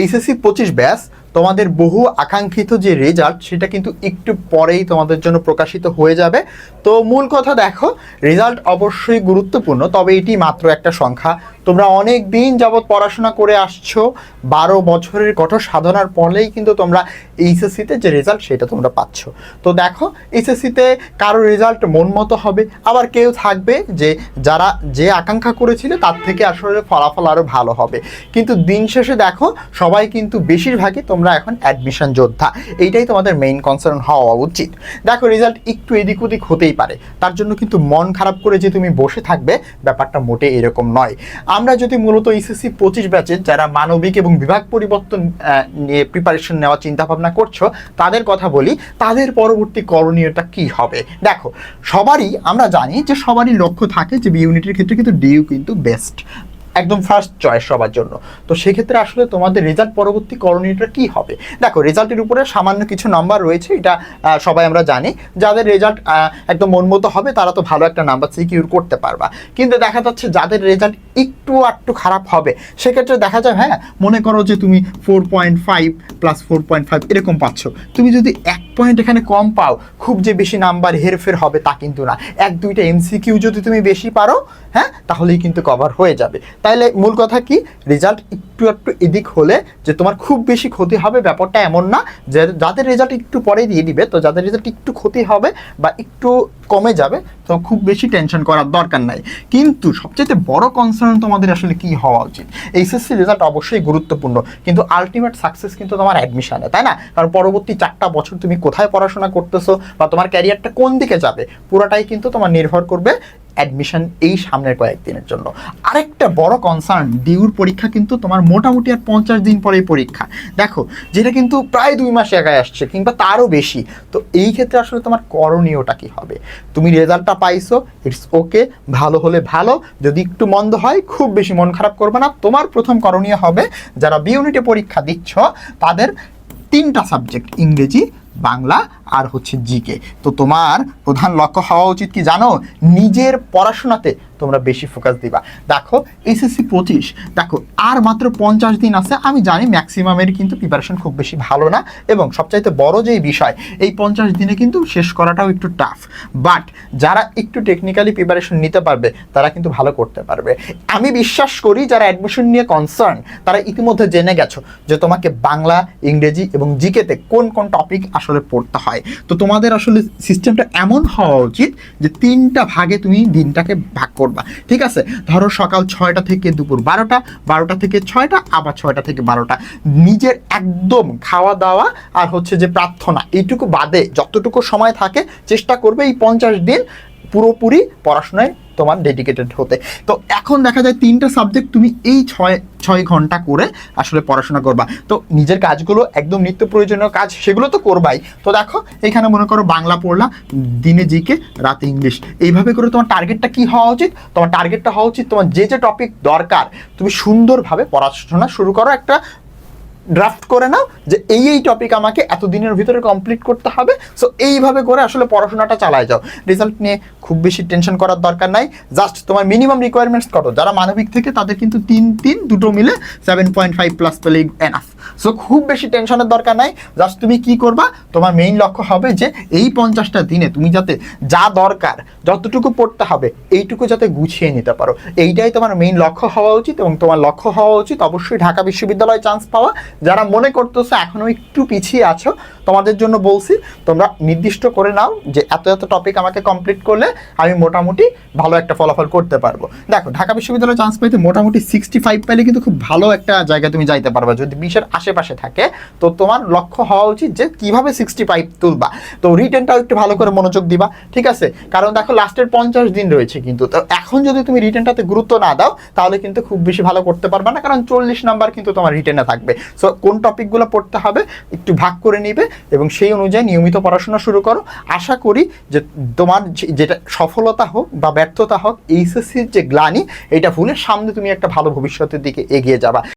HSC পঁচিশ ব্যাস তোমাদের বহু আকাঙ্ক্ষিত যে রেজাল্ট সেটা কিন্তু একটু পরেই তোমাদের জন্য প্রকাশিত হয়ে যাবে। তো মূল কথা দেখো রেজাল্ট অবশ্যই গুরুত্বপূর্ণ, তবে এটি মাত্র একটা সংখ্যা। তোমরা অনেক দিন যাবৎ পড়াশোনা করে আসছো, বারো বছরের কঠোর সাধনার ফলেই কিন্তু তোমরা এইচএসসিতে যে রেজাল্ট সেটা তোমরা পাচ্ছ। তো দেখো এইচএসসিতে কারও রেজাল্ট মন মতো হবে। আবার কেউ থাকবে যে, যারা যে আকাঙ্ক্ষা করেছিল তার থেকে আসলে ফলাফল আরও ভালো হবে। কিন্তু দিন শেষে দেখো, সবাই কিন্তু বেশিরভাগই তোমরা এখন অ্যাডমিশন যোদ্ধা। এইটাই তোমাদের মেইন কনসার্ন হওয়া উচিত। দেখো রেজাল্ট একটু এদিক ওদিক হতেই পারে। তার জন্য কিন্তু মন খারাপ করে যে তুমি বসে থাকবে, ব্যাপারটা মোটে এরকম নয়। আমরা যদি মূলত এসএসসি পঁচিশ ব্যাচের যারা মানবিক এবং বিভাগ পরিবর্তন নিয়ে প্রিপারেশন নেওয়ার চিন্তা ভাবনা করছ, তাদের কথা বলি, তাদের পরবর্তী করণীয়টা কি হবে? দেখো, সবারই, আমরা জানি যে সবারই লক্ষ্য থাকে যে বি ইউনিটের ক্ষেত্রে কিন্তু ডিইউ কিন্তু বেস্ট একদম ফার্স্ট চয়েস সবার জন্য। তো সেক্ষেত্রে আসলে তোমাদের রেজাল্ট পরবর্তী করণীয়টা কি হবে? দেখো রেজাল্টের উপরে সামান্য কিছু নাম্বার রয়েছে, এটা সবাই আমরা জানি। যাদের রেজাল্ট একদম মন মতো হবে, তারা তো ভালো একটা নাম্বার সিকিউর করতে পারবা। কিন্তু দেখা যাচ্ছে যাদের রেজাল্ট একটু একটু খারাপ হবে। সেক্ষেত্রে দেখা যায় হ্যাঁ মনে করো যে তুমি four point five plus four point five এরকম পাচ্ছ। তুমি যদি এক পয়েন্ট এখানে কম পাও, খুব যে বেশি নাম্বার হেরফের হবে তা কিন্তু না। এক, দুইটা এমসিকিউ যদি তুমি বেশি পারো হ্যাঁ তাহলেই কিন্তু কভার হয়ে যাবে। তাইলে মূল কথা কি? রেজাল্ট একটু একটু এদিক হলে যে তোমার খুব বেশি ক্ষতি হবে ব্যাপারটা এমন না যে যাদের রেজাল্ট একটু পরে দিয়ে দিবে, তো যাদের রেজাল্ট একটু ক্ষতি হবে বা একটু কমে যাবে, তো খুব বেশি টেনশন করার দরকার নাই। কিন্তু সবচেয়ে বড় কনসার্ন তোমাদের আসলে কি হওয়া উচিত? এইচএসসি রেজাল্ট অবশ্যই গুরুত্বপূর্ণ, কিন্তু আলটিমেট সাকসেস কিন্তু তোমার অ্যাডমিশনে তাই না? কারণ পরবর্তী চারটা বছর তুমি কোথায় পড়াশোনা করতেছো বা তোমার ক্যারিয়ারটা কোন দিকে যাবে, পুরোটাই কিন্তু তোমার নির্ভর করবে অ্যাডমিশন এই সামনের কয়েকদিনের জন্য। আরেকটা বড় কনসার্ন ডিউর পরীক্ষা কিন্তু তোমার মোটামুটি আর পঞ্চাশ দিন পরেই পরীক্ষা। দেখো, যেটা কিন্তু প্রায় দুই মাস একাই আসছে, কিংবা তারও বেশি। তো এই ক্ষেত্রে আসলে তোমার করণীয়টা কি হবে? তুমি রেজাল্টটা পাইছো ইটস ওকে ভালো হলে ভালো। যদি একটু মন্দ হয়, খুব বেশি মন খারাপ করবে না। তোমার প্রথম করণীয় হবে, যারা বি ইউনিটে পরীক্ষা দিচ্ছ, তাদের তিনটা সাবজেক্ট ইংরেজি, বাংলা আর হচ্ছে জিকে তো তোমার প্রধান লক্ষ্য হওয়া উচিত কি জানো? নিজের পড়াশোনাতে তোমরা বেশি ফোকাস দিবা। দেখো এসএসসি পঁচিশ, দেখো, আর মাত্র পঞ্চাশ দিন আছে, আমি জানি ম্যাক্সিমামের কিন্তু প্রিপারেশন খুব বেশি ভালো না। এবং সবচাইতে বড় যেই বিষয়, এই পঞ্চাশ দিনে কিন্তু শেষ করাটাও একটু টাফ বাট যারা একটু টেকনিক্যালি প্রিপারেশন নিতে পারবে, তারা কিন্তু ভালো করতে পারবে। আমি বিশ্বাস করি যারা অ্যাডমিশন নিয়ে কনসার্ন তারা ইতিমধ্যে জেনে গেছো যে তোমাকে বাংলা, ইংরেজি এবং জিকেতে কোন কোন টপিক আসলে পড়তে হয়। তো তোমাদের আসলে সিস্টেমটা এমন হওয়া উচিত যে তিনটা ভাগে তুমি দিনটাকে ভাগ করবা। ঠিক আছে? ধরো সকাল ছয়টা থেকে দুপুর বারোটা বারোটা থেকে ছয়টা, আবার ছয়টা থেকে বারোটা। নিজের একদম খাওয়া দাওয়া আর হচ্ছে যে প্রার্থনা, এইটুকু বাদে যতটুকু সময় থাকে চেষ্টা করবে এই পঞ্চাশ দিন পুরোপুরি পড়াশোনায় তোমার ডেডিকেটেড হতে। তো এখন দেখা যায় তিনটা সাবজেক্ট তুমি এই ছয় ছয় ঘণ্টা করে আসলে পড়াশোনা করবা। তো নিজের কাজগুলো একদম নিত্য প্রয়োজনীয় কাজ সেগুলো তো করবাই। তো দেখো, এখানে মনে করো বাংলা পড়লা, দিনে জিকে, রাতে ইংলিশ। এইভাবে করে তোমার টার্গেটটা কি হওয়া উচিত? তোমার টার্গেটটা হওয়া উচিত তোমার যে যে টপিক দরকার, তুমি সুন্দরভাবে পড়াশোনা শুরু করো একটা ড্রাফট করে নাও যে এই এই টপিক আমাকে এতদিনের ভিতরে কমপ্লিট করতে হবে। সো এইভাবে করে আসলে পড়াশোনাটা চালায় যাও। রেজাল্ট নিয়ে খুব বেশি টেনশন করার দরকার নাই। জাস্ট তোমার মিনিমাম রিকোয়ারমেন্টস কত? যারা মানবিক থেকে তাদের কিন্তু তিন তিন, দুটো মিলে সেভেন পয়েন্ট ফাইভ প্লাস পেলে এনাফ সো খুব বেশি টেনশনের দরকার নাই। জাস্ট তুমি কি করবা? তোমার মেইন লক্ষ্য হবে যে এই পঞ্চাশটা দিনে তুমি যাতে যা দরকার, যতটুকু পড়তে হবে, এইটুকু যাতে গুছিয়ে নিতে পারো। এইটাই তোমার মেইন লক্ষ্য হওয়া উচিত এবং তোমার লক্ষ্য হওয়া উচিত অবশ্যই ঢাকা বিশ্ববিদ্যালয়ে চান্স পাওয়া। যারা মনে করতেছো এখনও একটু পিছিয়ে আছো তোমাদের জন্য বলছি, তোমরা নির্দিষ্ট করে নাও যে এত এত টপিক আমাকে কমপ্লিট করলে আমি মোটামুটি ভালো একটা ফলাফল করতে পারব। দেখো, ঢাকা বিশ্ববিদ্যালয়ে চান্স পাইতে মোটামুটি সিক্সটি ফাইভ পাইলে কিন্তু খুব ভালো একটা জায়গায় তুমি যাইতে পারবে। যদি বিশের আশেপাশে থাকে, তো তোমার লক্ষ্য হওয়া উচিত যে কীভাবে সিক্সটি ফাইভ তুলবা। তো রিটার্নটাও একটু ভালো করে মনোযোগ দিবা, ঠিক আছে? কারণ দেখো লাস্টের পঞ্চাশ দিন রয়েছে কিন্তু, তো এখন যদি তুমি রিটার্নটাতে গুরুত্ব না দাও, তাহলে কিন্তু খুব বেশি ভালো করতে পারবে না, কারণ চল্লিশ নাম্বার কিন্তু তোমার রিটেনে থাকবে। সো কোন টপিকগুলো পড়তে হবে, একটু ভাগ করে নিবে এবং সেই অনুযায়ী নিয়মিত পড়াশোনা শুরু করো। আশা করি যে তোমার যেটা সফলতা হোক বা ব্যর্থতা হোক, এইচএসসির যে গ্লানি এটা ভুলে সামনে তুমি একটা ভালো ভবিষ্যতের দিকে এগিয়ে যাবা।